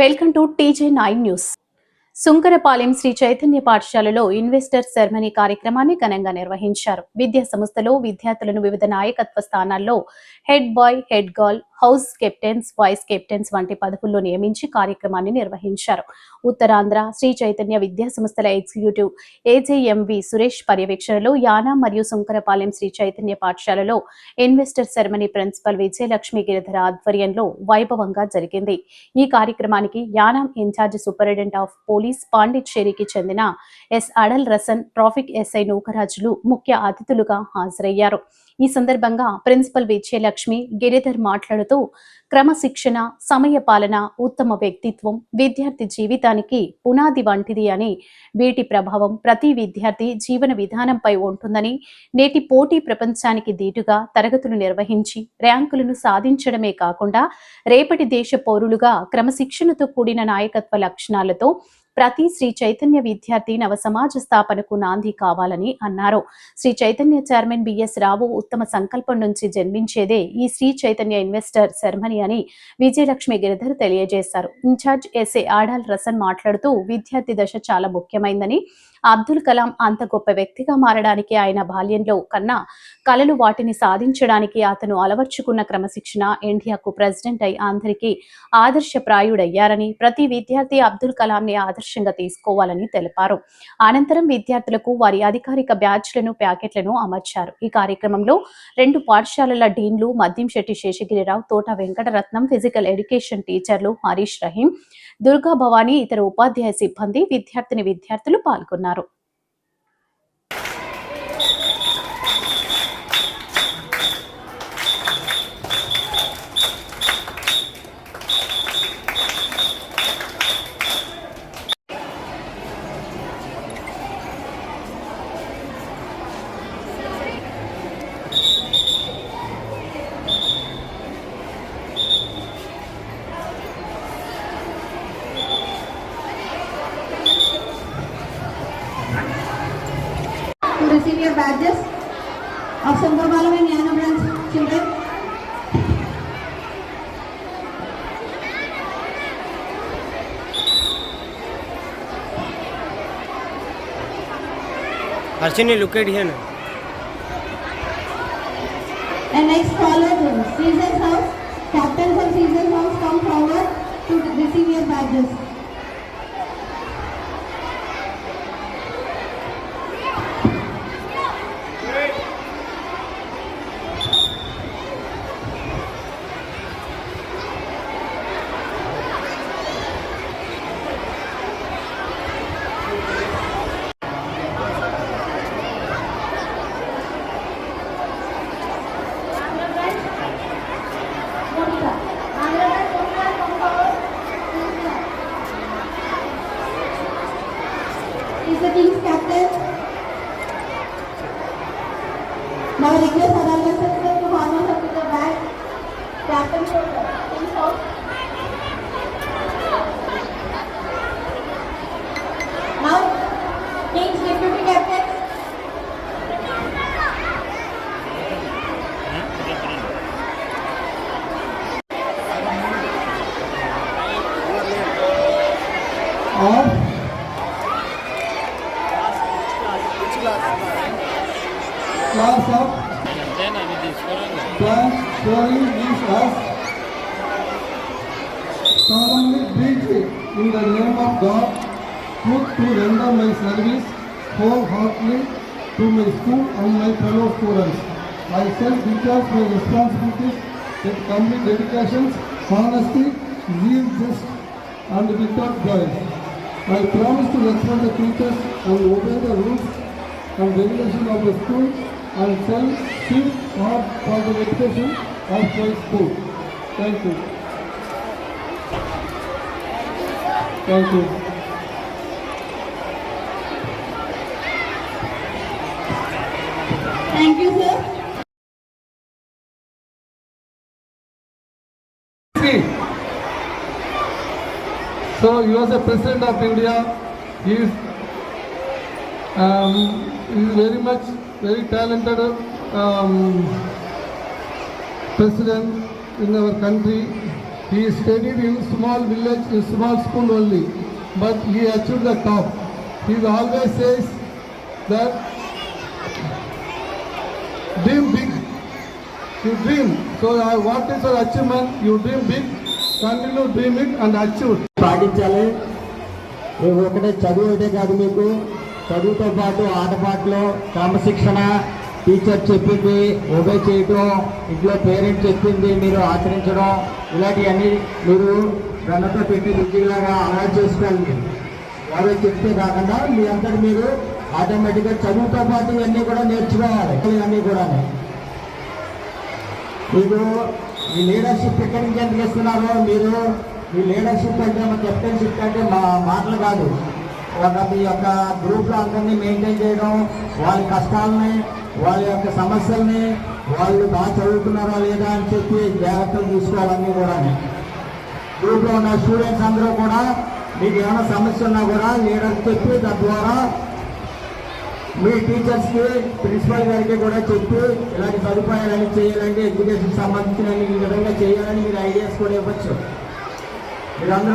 Welcome to TJ nine news. Sunkarapalem Sri Chaitanya పాఠశాలలో investor ceremony కార్యక్రమాన్ని ఘనంగా నిర్వహించారు. విద్యా సంస్థలో విద్యార్థులను వివిధ నాయకత్వ స్థానాల్లో head boy head girl house captains vice captains వంటి పదవుల్లో నియమించి కార్యక్రమాన్ని నిర్వహించారు. ఉత్తరాంధ్ర శ్రీ చైతన్య విద్యా సంస్థల ఎగ్జిక్యూటివ్ ఏజేఎంవి సురేష్ పర్యవేక్షణలో యానా మరియు సుంకరపాలెం శ్రీ చైతన్య పాఠశాలలో investor ceremony principal Vijayalakshmi Giridhara ఆధ్వర్యంలో వైభవంగా జరిగింది. ఈ కార్యక్రమానికి Yanam in charge superintendent of police పాండిచ్చేరికి చెందిన S Adalarasan traffic SI నూకరాజులు ముఖ్య అతిథులుగా హాజరయ్యారు. ఈ సందర్భంగా ప్రిన్సిపల్ విజయలక్ష్మి గిరిధర్ మాట్లాడుతూ క్రమశిక్షణ సమయ పాలన ఉత్తమ వ్యక్తిత్వం విద్యార్థి జీవితానికి పునాది వంటిది అని వీటి ప్రభావం ప్రతి విద్యార్థి జీవన విధానంపై ఉంటుందని నేటి పోటీ ప్రపంచానికి దీటుగా తరగతులు నిర్వహించి ర్యాంకులను సాధించడమే కాకుండా రేపటి దేశ పౌరులుగా క్రమశిక్షణతో కూడిన నాయకత్వ లక్షణాలతో ప్రతి శ్రీ చైతన్య విద్యార్థి నవ సమాజ స్థాపనకు నాంది కావాలని అన్నారు. శ్రీ చైతన్య చైర్మన్ బిఎస్ రావు ఉత్తమ సంకల్పం నుంచి జన్మించేదే ఈ శ్రీ చైతన్య ఇన్వెస్టర్ సెరమనీ అని విజయలక్ష్మి గిరిధర్ తెలియజేశారు. ఇన్ఛార్జ్ ఎస్ఏ ఆడాల్ రసన్ మాట్లాడుతూ విద్యార్థి దశ చాలా ముఖ్యమైందని అబ్దుల్ కలాం అంత గొప్ప వ్యక్తిగా మారడానికి ఆయన బాల్యంలో కన్నా కలలు వాటిని సాధించడానికి అతను అలవర్చుకున్న క్రమశిక్షణ ఇండియాకు ప్రెసిడెంట్ అయి అందరికీ ఆదర్శప్రాయుడయ్యారని ప్రతి విద్యార్థి అబ్దుల్ కలాంని ఆదర్శంగా తీసుకోవాలని తెలిపారు. అనంతరం విద్యార్థులకు వారి అధికారిక బ్యాచ్లను ప్యాకెట్లను అమర్చారు. ఈ కార్యక్రమంలో రెండు పాఠశాలల డీన్లు మద్యం శెట్టి శేషగిరిరావు తోట వెంకటరత్నం ఫిజికల్ ఎడ్యుకేషన్ టీచర్లు హరీష్ రహీం దుర్గా భవానీ ఇతర ఉపాధ్యాయ సిబ్బంది విద్యార్థిని విద్యార్థులు పాల్గొన్నారు. Receive your badges of Sangobalam and Yana branch children. Harshini, look at here. now. And next follows Caesar's house. Captains of Caesar's house come forward to receive your badges. Monica. Andhra branch, Monica, come forward. Her with the bag. Captain for the team's house. Now, team's deputy captain. of class showing is as solemnly preach in the name of God put to render my service wholeheartedly to my school and my fellow students. I shall discharge my responsibilities with complete dedication, honesty, zeal, just and without joy. I promise to respect the teachers and obey the rules and regulations of the school and shall for the education of my school. Thank you. Thank you. Thank you, sir. So he was a president of India. He is, um, he is very much very talented president in our country. He studied in small village, in small school only, but he achieved the top. He always says that dream big. You dream. So uh, what is your achievement? You dream big. Continue dream it and achieve it. పాటించాలి ఇవి ఒకటే చదువు ఒకటే కాదు మీకు చదువుతో పాటు ఆటపాటలు క్రమశిక్షణ టీచర్ చెప్పింది ఒబే చేయటం ఇంట్లో పేరెంట్స్ చెప్పింది మీరు ఆచరించడం ఇలాంటివన్నీ మీరు గణత పెట్టి విద్యలాగా అలా చేసుకోవాలి మీరు. చెప్తే కాకుండా మీ అంతటి మీరు ఆటోమేటిక్గా చదువుతో పాటు ఇవన్నీ కూడా నేర్చుకోవాలి ఇవన్నీ కూడా మీరు ఈ లీడర్షిప్ ఎక్కడి నుంచి ఎందుకు ఇస్తున్నారో మీరు ఈ లీడర్షిప్ అంటే మా కెప్టెన్షిప్ అంటే మా మాటలు కాదు. మీ యొక్క గ్రూప్లో అందరినీ మెయింటైన్ చేయడం వాళ్ళ కష్టాలని వాళ్ళ యొక్క సమస్యల్ని వాళ్ళు బాగా చదువుతున్నారా లేదా అని చెప్పి జాగ్రత్తలు తీసుకోవాలన్నీ కూడా. గ్రూప్లో ఉన్న స్టూడెంట్స్ అందరూ కూడా మీకు ఏమైనా సమస్య ఉన్నా కూడా లీడర్కి చెప్పి తద్వారా మీ టీచర్స్కి ప్రిన్సిపల్ గారికి కూడా చెప్పి ఇలాంటి సదుపాయాలని చేయాలంటే ఎడ్యుకేషన్ సంబంధించిన ఈ విధంగా చేయాలని మీరు ఐడియాస్ కూడా ఇవ్వచ్చు. మీరందరూ